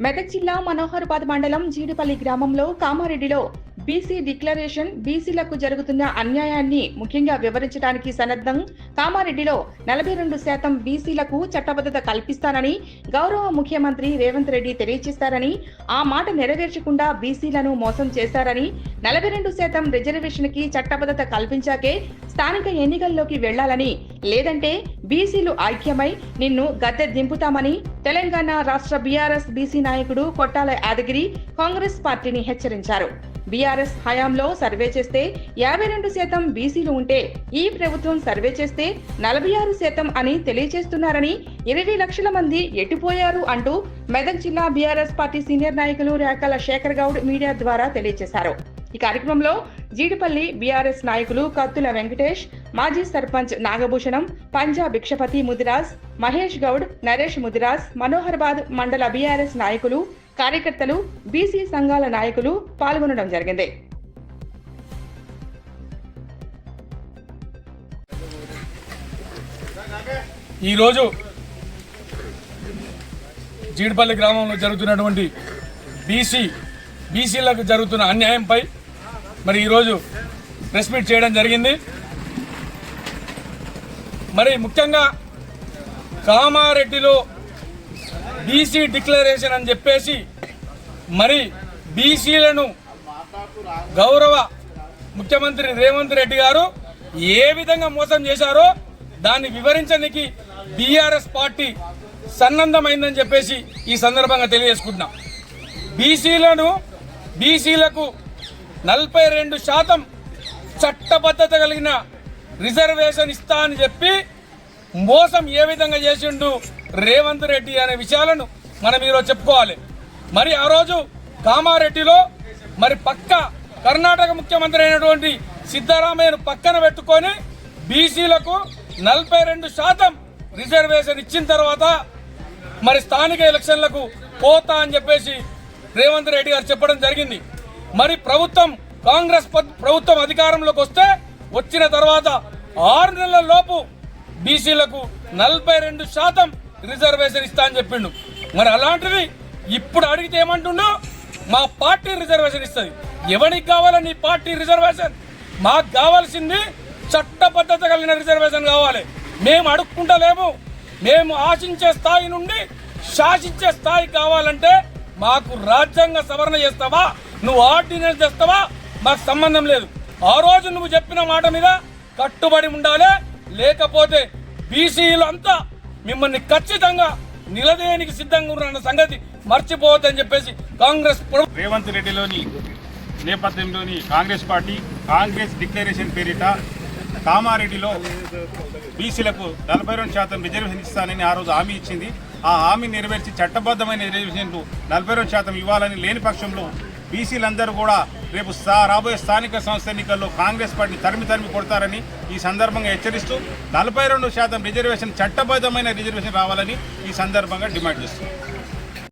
మెదక్ జిల్లా మనోహర్బాద్ మండలం జీడిపల్లి గ్రామంలో కామారెడ్డిలో బీసీ డిక్లరేషన్ బీసీలకు జరుగుతున్న అన్యాయాన్ని ముఖ్యంగా వివరించడానికి సన్నద్ధం. కామారెడ్డిలో నలభై రెండు శాతం బీసీలకు చట్టబద్ధత కల్పిస్తానని గౌరవ ముఖ్యమంత్రి రేవంత్ రెడ్డి తెలియజేస్తారని ఆ మాట నెరవేర్చకుండా బీసీలను మోసం చేశారని నలభై రెండు శాతం రిజర్వేషన్కి చట్టబద్ధత కల్పించాకే స్థానిక ఎన్నికల్లోకి వెళ్ళాలని లేదంటే బీసీలు ఐక్యమై నిన్ను గద్దె దింపుతామని తెలంగాణ రాష్ట్ర బీఆర్ఎస్ బీసీ నాయకుడు కొట్టాల యాదగిరి కాంగ్రెస్ పార్టీని హెచ్చరించారు. బీఆర్ఎస్ హయాంలో సర్వే చేస్తే యాభై రెండు శాతం బీసీలు ఉంటే ఈ ప్రభుత్వం సర్వే చేస్తే నలభై ఆరు శాతం అని తెలియజేస్తున్నారని ఇరవై లక్షల మంది ఎట్టిపోయారు అంటూ మెదక్ జిల్లా బీఆర్ఎస్ పార్టీ సీనియర్ నాయకులు రేకల శేఖర్ గౌడ్ మీడియా ద్వారా తెలియజేశారు. ఈ కార్యక్రమంలో జీడిపల్లి బీఆర్ఎస్ నాయకులు కత్తుల వెంకటేష్ మాజీ సర్పంచ్ నాగభూషణం పంజాబ్ భిక్షపతి ముదిరాజ్ మహేష్ గౌడ్ నరేష్ ముదిరాజ్ మనోహర్బాద్ మండల బీఆర్ఎస్ నాయకులు కార్యకర్తలు బీసీ సంఘాల నాయకులు పాల్గొనడం జరిగింది. ఈరోజు జీడిపల్లి గ్రామంలో జరుగుతున్నటువంటి బీసీ బీసీలకు జరుగుతున్న అన్యాయంపై మరి ఈరోజు ప్రెస్ మీట్ చేయడం జరిగింది. మరి ముఖ్యంగా కామారెడ్డిలో బీసీ డిక్లరేషన్ అని చెప్పేసి మరి బీసీలను గౌరవ ముఖ్యమంత్రి రేవంత్ రెడ్డి గారు ఏ విధంగా మోసం చేశారో దాన్ని వివరించడానికి బీఆర్ఎస్ పార్టీ సన్నద్ధమైందని చెప్పేసి ఈ సందర్భంగా తెలియజేసుకుంటున్నాం. బీసీలను బీసీలకు నలభై రెండు శాతం చట్టబద్ధత కలిగిన రిజర్వేషన్ ఇస్తా అని చెప్పి మోసం ఏ విధంగా చేసిండు రేవంత్ రెడ్డి అనే విషయాలను మనం ఈరోజు చెప్పుకోవాలి. మరి ఆ రోజు కామారెడ్డిలో మరి పక్క కర్ణాటక ముఖ్యమంత్రి అయినటువంటి సిద్ధరామయ్యను పక్కన పెట్టుకొని బీసీలకు నలభై రెండు శాతం రిజర్వేషన్ ఇచ్చిన తర్వాత మరి స్థానిక ఎలక్షన్లకు పోతా అని చెప్పేసి రేవంత్ రెడ్డి గారు చెప్పడం జరిగింది. మరి ప్రభుత్వం కాంగ్రెస్ పద్- ప్రభుత్వం అధికారంలోకి వస్తే వచ్చిన తర్వాత ఆరు నెలల లోపు బీసీలకు నలభై రెండు శాతం రిజర్వేషన్ ఇస్తా అని చెప్పిండు. మరి అలాంటిది ఇప్పుడు అడిగితే ఏమంటుండో? మా పార్టీ రిజర్వేషన్ ఇస్తుంది. ఎవరికి కావాలని నీ పార్టీ రిజర్వేషన్? మాకు కావాల్సింది చట్టబద్ధత కలిగిన రిజర్వేషన్ కావాలి. మేము అడుక్కుంటలేము. మేము ఆశించే స్థాయి నుండి శాసించే స్థాయి కావాలంటే మాకు రాజ్యాంగ సవరణ చేస్తావా? నువ్వు ఆర్డినెన్స్ తెస్తావా? మాకు సంబంధం లేదు. ఆ రోజు నువ్వు చెప్పిన మాట మీద కట్టుబడి ఉండాలి. లేకపోతే బీసీలు అంతా మిమ్మల్ని ఖచ్చితంగా నిలదేయనికి సిద్ధంగా ఉన్న సంగతి మర్చిపోవద్దని చెప్పేసి కాంగ్రెస్ రేవంత్ రెడ్డిలోని నేపథ్యంలోని కాంగ్రెస్ పార్టీ కాంగ్రెస్ డిక్లరేషన్ పేరిట కామారెడ్డిలో బీసీలకు నలభై రెండు శాతం రిజర్వేషన్ ఇస్తానని ఆ రోజు హామీ ఇచ్చింది. ఆ హామీ నెరవేర్చి చట్టబద్ధమైన రిజర్వేషన్లు నలభై రెండు శాతం ఇవ్వాలని లేని పక్షంలో బీసీలందరూ కూడా రేపు రాబోయే స్థానిక సంస్థ ఎన్నికల్లో కాంగ్రెస్ పార్టీ తరిమి తరిమి కొడతారని ఈ సందర్భంగా హెచ్చరిస్తూ నలభై రెండు శాతం రిజర్వేషన్ చట్టబద్ధమైన రిజర్వేషన్ రావాలని ఈ సందర్భంగా డిమాండ్ చేస్తున్నారు